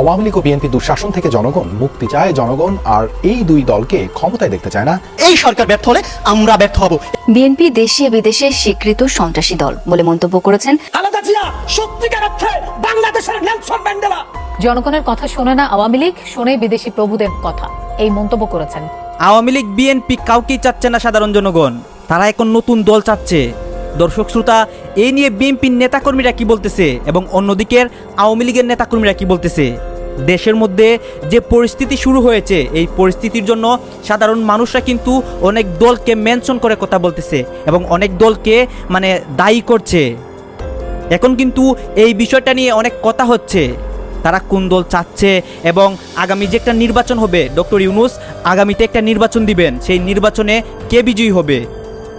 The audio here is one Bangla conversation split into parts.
আওয়ামী লীগ ও বিএনপি দুঃশাসন থেকে জনগণ মুক্তি চায় জনগণ আর এই দুই দলকে ক্ষমতায় দেখতে চায় না। এই সরকার ব্যর্থ হলে আমরা ব্যর্থ হব। বিএনপি দেশে বিদেশে স্বীকৃত সন্ত্রাসী দল বলে মন্তব্য করেছেন। খালেদা জিয়া সত্যিকার অর্থে বাংলাদেশের নেলসন ম্যান্ডেলা। জনগণের কথা শোনে না আওয়ামী লীগ শোনে বিদেশি প্রভুদের কথা এই মন্তব্য করেছেন। আওয়ামী লীগ বিএনপি কাউকেই চাচ্ছে না সাধারণ জনগণ। তারা এখন নতুন দল চাচ্ছে। দর্শক শ্রোতা, এই নিয়ে বিএনপির নেতাকর্মীরা কি বলতেছে এবং অন্যদিকের আওয়ামী লীগের নেতাকর্মীরা কি বলতেছে? দেশের মধ্যে যে পরিস্থিতি শুরু হয়েছে, এই পরিস্থিতির জন্য সাধারণ মানুষরা কিন্তু অনেক দলকে মেনশন করে কথা বলতেছে এবং অনেক দলকে মানে দায়ী করছে। এখন কিন্তু এই বিষয়টা নিয়ে অনেক কথা হচ্ছে। তারা কোন দল চাচ্ছে এবং আগামী যে একটা নির্বাচন হবে, ডক্টর ইউনুস আগামীতে একটা নির্বাচন দিবেন। সেই নির্বাচনে কে বিজয়ী হবে?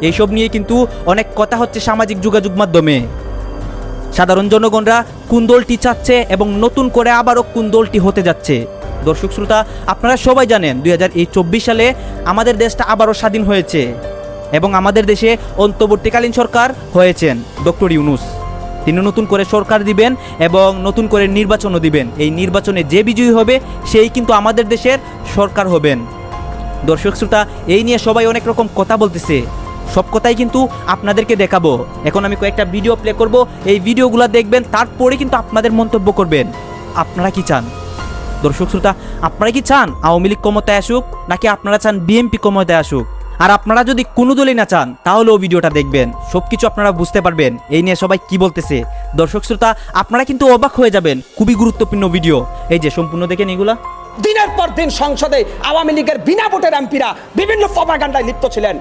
এইসব নিয়ে কিন্তু অনেক কথা হচ্ছে সামাজিক যোগাযোগ মাধ্যমে। সাধারণ জনগণরা কোন দলটি চাচ্ছে এবং নতুন করে আবারও কোন দলটি হতে যাচ্ছে। দর্শক শ্রোতা, আপনারা সবাই জানেন, দুই সালে আমাদের দেশটা আবারও স্বাধীন হয়েছে এবং আমাদের দেশে অন্তর্বর্তীকালীন সরকার হয়েছেন ডক্টর ইউনুস। তিনি নতুন করে সরকার দিবেন এবং নতুন করে নির্বাচনও দিবেন। এই নির্বাচনে যে বিজয়ী হবে, সেই কিন্তু আমাদের দেশের সরকার হবেন। দর্শক শ্রোতা, এই নিয়ে সবাই অনেক রকম কথা বলতেছে। সব কথাই কিন্তু আপনাদেরকে দেখাবো। এখন আমি কয়েকটা ভিডিও প্লে করব। এই ভিডিওগুলো দেখবেন, তারপরে কিন্তু আপনাদের মন্তব্য করবেন। আপনারা কি চান? দর্শক শ্রোতা, আপনারা কি চান আওয়ামী লীগ ক্ষমতায় আসুক, নাকি আপনারা চান বিএনপি ক্ষমতায় আসুক? আর আপনারা যদি কোনো দলই না চান তাহলেও ভিডিওটা দেখবেন। সব কিছু আপনারা বুঝতে পারবেন। এই নিয়ে সবাই কি বলতেছে? দর্শক শ্রোতা, আপনারা কিন্তু অবাক হয়ে যাবেন। খুবই গুরুত্বপূর্ণ ভিডিও এই যে, সম্পূর্ণ দেখেন এগুলা। দিনের পর দিন সংসদে আওয়ামী লীগের বিনা ভোটের এমপিরা বিভিন্ন প্রপাগান্ডায় লিপ্ত ছিলেন।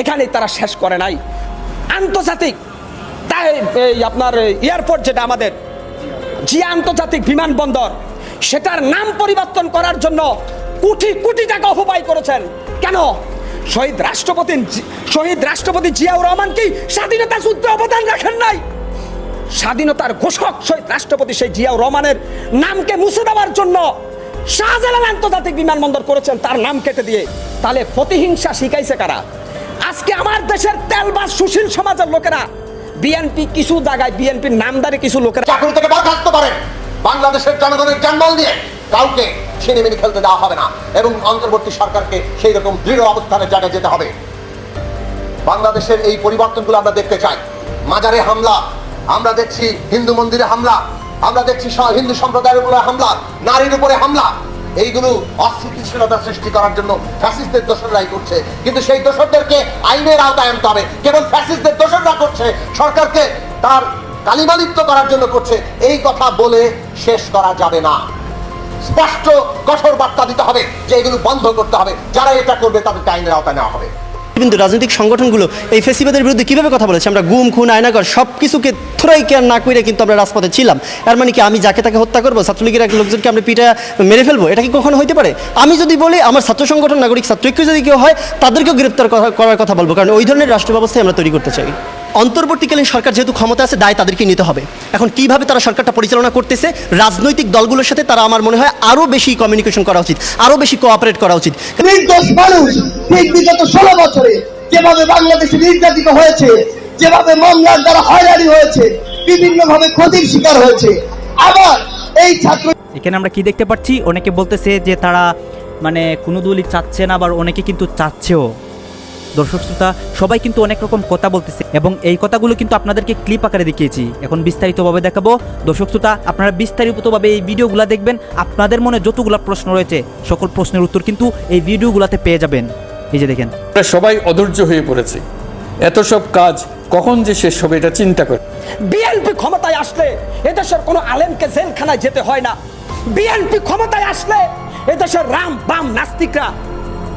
এখানে তারা শেষ করে নাই। আন্তর্জাতিক, তাই এই আপনার এয়ারপোর্ট যেটা আমাদের জিয়া আন্তর্জাতিক বিমানবন্দর সেটার নাম পরিবর্তন করার জন্য কোটি কোটি টাকা অপব্যয় করেছেন। কেন? শহীদ রাষ্ট্রপতি শহীদ রাষ্ট্রপতি জিয়াউর রহমান কি স্বাধীনতা সূত্রে অবদান রাখেন নাই। স্বাধীনতার ঘোষক শহীদ রাষ্ট্রপতি সেই জিয়াউর রহমানের নামকে মুছে দেওয়ার জন্য শাহজালাল আন্তর্জাতিক বিমানবন্দর করেছেন, তার নাম কেটে দিয়ে। তাহলে প্রতিহিংসা শিখাইছে কারা? আজকে আমার দেশের তেলবাস সুশীল সমাজের লোকেরা, বিএনপি কিছু জায়গায় বিএনপির নামদারি কিছু লোকেরা চাকরি থেকে বরখাস্ত করেন বাংলাদেশের জনগণের জানমাল দিয়ে কাউকে ছিনিমিনি খেলতে দেওয়া হবে না এবং অন্তর্বর্তী সরকারকে সেই রকম দৃঢ় অবস্থানে জায়গায় যেতে হবে। বাংলাদেশের এই পরিবর্তনগুলো আমরা দেখতে চাই। মাজারে হামলা, আমরা দেখছি হিন্দু মন্দিরে হামলা, আমরা দেখছি হিন্দু সম্প্রদায়ের উপরে হামলা, নারীর উপরে হামলা। এইগুলো অস্থিতিশীলতা সৃষ্টি করার জন্য ফ্যাসিস্টদের দোষররাই করছে। কিন্তু সেই দোষরদেরকে আইনের আওতায় আনতে হবে। কেবল ফ্যাসিস্টদের দোষররা করছে, সরকারকে তার কালিমালিপ্ত করার জন্য করছে। এই কথা বলে শেষ করা যাবে না। স্পষ্ট, কঠোর বার্তা দিতে হবে যে এগুলো বন্ধ করতে হবে। যারা এটা করবে তাদেরকে আইনের আওতায় নেওয়া হবে। কিন্তু রাজনৈতিক সংগঠনগুলো এই ফেসিবাদের বিরুদ্ধে কীভাবে কথা বলেছে? আমরা গুম, খুন আয়নাগর সব কিছুকে থোড়াই কেয়ার না করে কিন্তু আমরা রাজপথে ছিলাম। এর মানে কি আমি যাকে তাকে হত্যা করব, ছাত্রলীগের এক লোকজনকে আমরা পিঠা মেরে ফেলব? এটা কি কখনো হইতে পারে? আমি যদি বলি, আমার ছাত্র সংগঠন, নাগরিক ছাত্রৈক্য যদি কেউ হয়, তাদেরকেও গ্রেপ্তার করা- করার কথা বলব। কারণ ওই ধরনের রাষ্ট্র ব্যবস্থায় আমরা তৈরি করতে চাই। অন্তর্বর্তীকালীন সরকার যেহেতু ক্ষমতা আছে দায় তাদেরকে নিতে হবে। এখন কীভাবে তারা সরকারটা পরিচালনা করতেছে রাজনৈতিক দলগুলোর সাথে তারা আমার মনে হয় আরও বেশি কমিউনিকেশন করা উচিত আরও বেশি কোঅপারেট করা উচিত। নির্দোষ মানুষ বিগত ষোলো বছরে যেভাবে বাংলাদেশে নির্যাতিত হয়েছে যেভাবে মামলার দ্বারা হয়রানি হয়েছে বিভিন্ন ভাবে ক্ষতির শিকার হয়েছে। আবার এই ছাত্র এখানে আমরা কি দেখতে পাচ্ছি? অনেকে বলতেছে যে তারা মানে কোনো দলই চাচ্ছে না আবার অনেকে কিন্তু চাচ্ছেও। দর্শক শ্রোতা সবাই কিন্তু অনেক রকম কথা বলতেছে এবং এই কথাগুলো কিন্তু আপনাদেরকে ক্লিপ আকারে দেখিয়েছি। এখন বিস্তারিতভাবে দেখাবো। দর্শক শ্রোতা আপনারা বিস্তারিতভাবে এই ভিডিওগুলো দেখবেন। আপনাদের মনে যতগুলো প্রশ্ন রয়েছে সকল প্রশ্নের উত্তর কিন্তু এই ভিডিওগুলোতে পেয়ে যাবেন। এই যে দেখেন। সবাই অধৈর্য হয়ে পড়েছে। এত সব কাজ কখন যে শেষ হবে এটা চিন্তা করে। বিএনপি ক্ষমতায় আসলে এদেশের কোনো আলেমকে জেলখানায় যেতে হয় না। বিএনপি ক্ষমতায় আসলে এদেশের রাম বাম নাস্তিকরা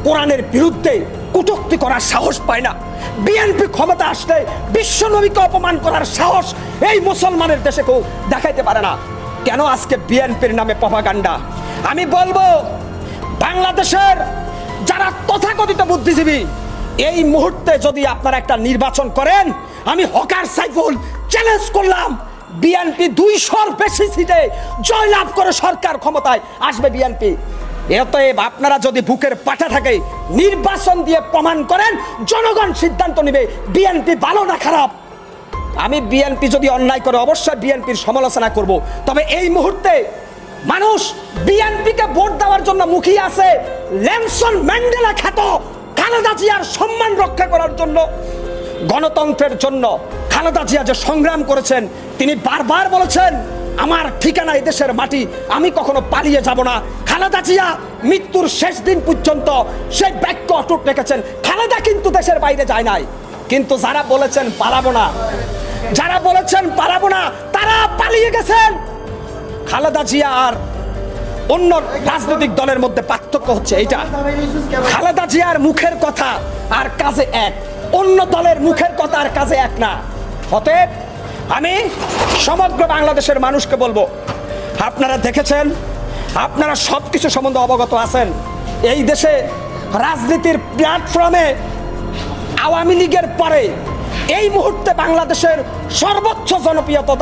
কোরআনের বিরুদ্ধে কটূক্তি করার সাহস পায় না। বিএনপি ক্ষমতা আসলে বিশ্ব নবীকে অপমান করার সাহস এই মুসলমানের দেশে কেউ দেখাইতে পারে না। কেন আজকে বিএনপির নামে প্রভাগান্ডা আমি বলব, বাংলাদেশের যারা তথাকথিত বুদ্ধিজীবী, এই মুহূর্তে যদি আপনারা একটা নির্বাচন করেন, আমি হকার সাইফুল চ্যালেঞ্জ করলাম, বিএনপি দুইশোর বেশি সিটে জয়লাভ করে সরকার ক্ষমতায় আসবে বিএনপি। এতএব আপনারা যদি বুকের পাঠা থাকে, নির্বাচন দিয়ে প্রমাণ করেন, জনগণ সিদ্ধান্ত নেবে বিএনপি ভালো না খারাপ। আমি বিএনপি যদি অন্যায় করে, অবশ্যই বিএনপির সমালোচনা করব। তবে এই মুহূর্তে মানুষ বিএনপিকে ভোট দেওয়ার জন্য মুখিয়ে আছে ল্যামসন ম্যান্ডেলা খ্যাত খালেদা জিয়ার সম্মান রক্ষা করার জন্য। গণতন্ত্রের জন্য খালেদা জিয়া যে সংগ্রাম করেছেন, তিনি বারবার বলেছেন আমার ঠিকানা দেশের মাটি, আমি কখনো পালিয়ে যাব না। খালেদা জিয়া মৃত্যুর শেষ দিন পর্যন্ত সেই বাক্য অটুট রেখেছেন। খালেদা কিন্তু দেশের বাইরে যায় নাই। কিন্তু যারা বলেছেন পালাবো না, যারা বলেছেন পালাবো না, তারা পালিয়ে গেছেন। খালেদা জিয়া আর অন্য রাজনৈতিক দলের মধ্যে পার্থক্য হচ্ছে এটা খালেদা জিয়ার মুখের কথা আর কাজে এক। অন্য দলের মুখের কথা আর কাজে এক না। অতএব আমি সমগ্র বাংলাদেশের মানুষকে বলব, আপনারা দেখেছেন, আপনারা সব কিছু সম্বন্ধে অবগত আছেন, এই দেশে রাজনীতির প্ল্যাটফর্মে আওয়ামী লীগের পরে এই মুহূর্তে বাংলাদেশের সর্বোচ্চ জনপ্রিয়তা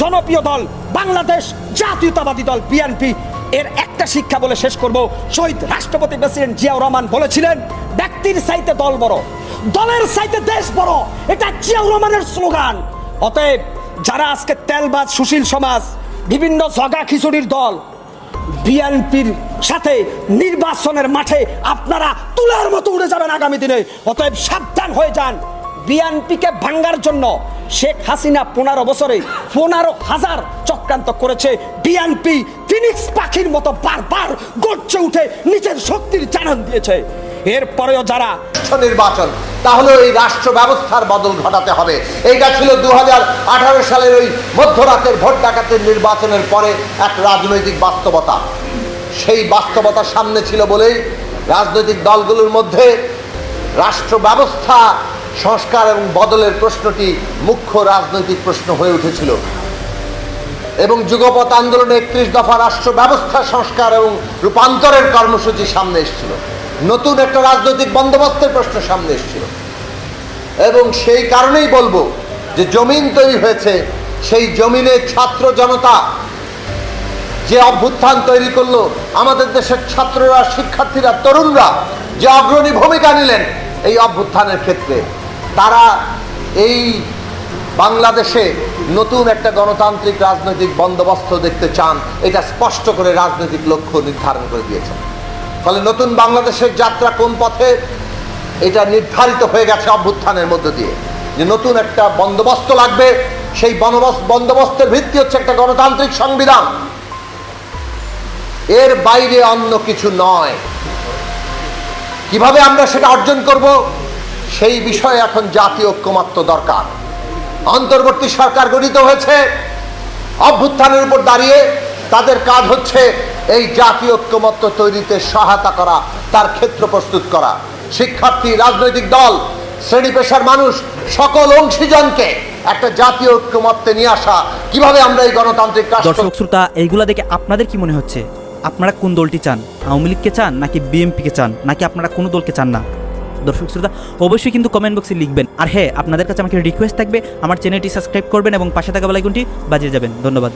জনপ্রিয় দল বাংলাদেশ জাতীয়তাবাদী দল বিএনপি এর একটা শিক্ষা বলে শেষ করব। শহীদ রাষ্ট্রপতি প্রেসিডেন্ট জিয়াউর রহমান বলেছিলেন, ব্যক্তির চাইতে দল বড়, দলের চাইতে দেশ বড়, এটা জিয়াউর রহমানের স্লোগান। অতএব যারা আজকে তেলবাজ সুশীল সমাজ, বিভিন্ন জগা খিচুড়ির দল, বিএনপির সাথে নির্বাচনের মাঠে আপনারা তুলার মতো উড়ে যাবেন আগামী দিনে। অতএব সাবধান হয়ে যান। বিএনপিকে ভাঙ্গার জন্য শেখ হাসিনা পনেরো বছরে পনেরো হাজার চক্রান্ত করেছে। বিএনপি ফিনিক্স পাখির মতো বারবার গর্জে উঠে, নিজের শক্তির জানান দিয়েছে। এরপরেও যারা নির্বাচন, তাহলে এই রাষ্ট্র ব্যবস্থার বদল ঘটাতে হবে। এইটা ছিল দু হাজার আঠারো সালের ওই মধ্যরাতের ভোট ডাকাতের নির্বাচনের পরে এক রাজনৈতিক বাস্তবতা। সেই বাস্তবতা সামনে ছিল বলেই রাজনৈতিক দলগুলোর মধ্যে রাষ্ট্র ব্যবস্থা, সংস্কার এবং বদলের প্রশ্নটি মুখ্য রাজনৈতিক প্রশ্ন হয়ে উঠেছিল। এবং যুগপথ আন্দোলনে একত্রিশ দফা রাষ্ট্র ব্যবস্থা, সংস্কার এবং রূপান্তরের কর্মসূচি সামনে এসেছিল। নতুন একটা রাজনৈতিক বন্দোবস্তের প্রশ্ন সামনে এসেছিল। এবং সেই কারণেই বলব যে জমিন তৈরি হয়েছে, সেই জমিনে ছাত্র জনতা যে অভ্যুত্থান তৈরি করল, আমাদের দেশের ছাত্ররা, শিক্ষার্থীরা, তরুণরা যে অগ্রণী ভূমিকা নিলেন এই অভ্যুত্থানের ক্ষেত্রে, তারা এই বাংলাদেশে নতুন একটা গণতান্ত্রিক রাজনৈতিক বন্দোবস্ত দেখতে চান, এটা স্পষ্ট করে রাজনৈতিক লক্ষ্য নির্ধারণ করে দিয়েছেন। ফলে নতুন বাংলাদেশের যাত্রা কোন পথে, এটা নির্ধারিত হয়ে গেছে অভ্যুত্থানের মধ্য দিয়ে। যে নতুন একটা বন্দোবস্ত লাগবে, সেই বন্দোবস্ত বন্দোবস্তের ভিত্তি হচ্ছে একটা গণতান্ত্রিক সংবিধান। এর বাইরে অন্য কিছু নয়। কীভাবে আমরা সেটা অর্জন করব, সেই বিষয়ে এখন জাতীয় ঐক্যমাত্র দরকার। অন্তর্বর্তী সরকার গঠিত হয়েছে, অভ্যুত্থানের উপর দাঁড়িয়ে তাদের কাজ হচ্ছে এই জাতীয় ঐক্যমত্য তৈরিতে সহায়তা করা, তার ক্ষেত্র প্রস্তুত করা। শিক্ষার্থী, রাজনৈতিক দল, শ্রেণি পেশার মানুষ, সকল অংশীজনকে একটা জাতীয় ঐক্যমত্যে নিয়ে আসা। কীভাবে আমরা এই গণতান্ত্রিক দর্শক, শ্রোতা, এইগুলা দেখে আপনাদের কি মনে হচ্ছে? আপনারা কোন দলটি চান? আওয়ামী লীগকে চান নাকি বিএমপিকে চান? নাকি আপনারা কোনো দলকে চান না? দর্শক, শ্রোতা, অবশ্যই কিন্তু কমেন্ট বক্সে লিখবেন। আর হ্যাঁ আপনাদের কাছে আমাকে রিকোয়েস্ট থাকবে, আমার চ্যানেলটি সাবস্ক্রাইব করবেন এবং পাশে থাকা বেলাইকনটি বাজিয়ে যাবেন। ধন্যবাদ।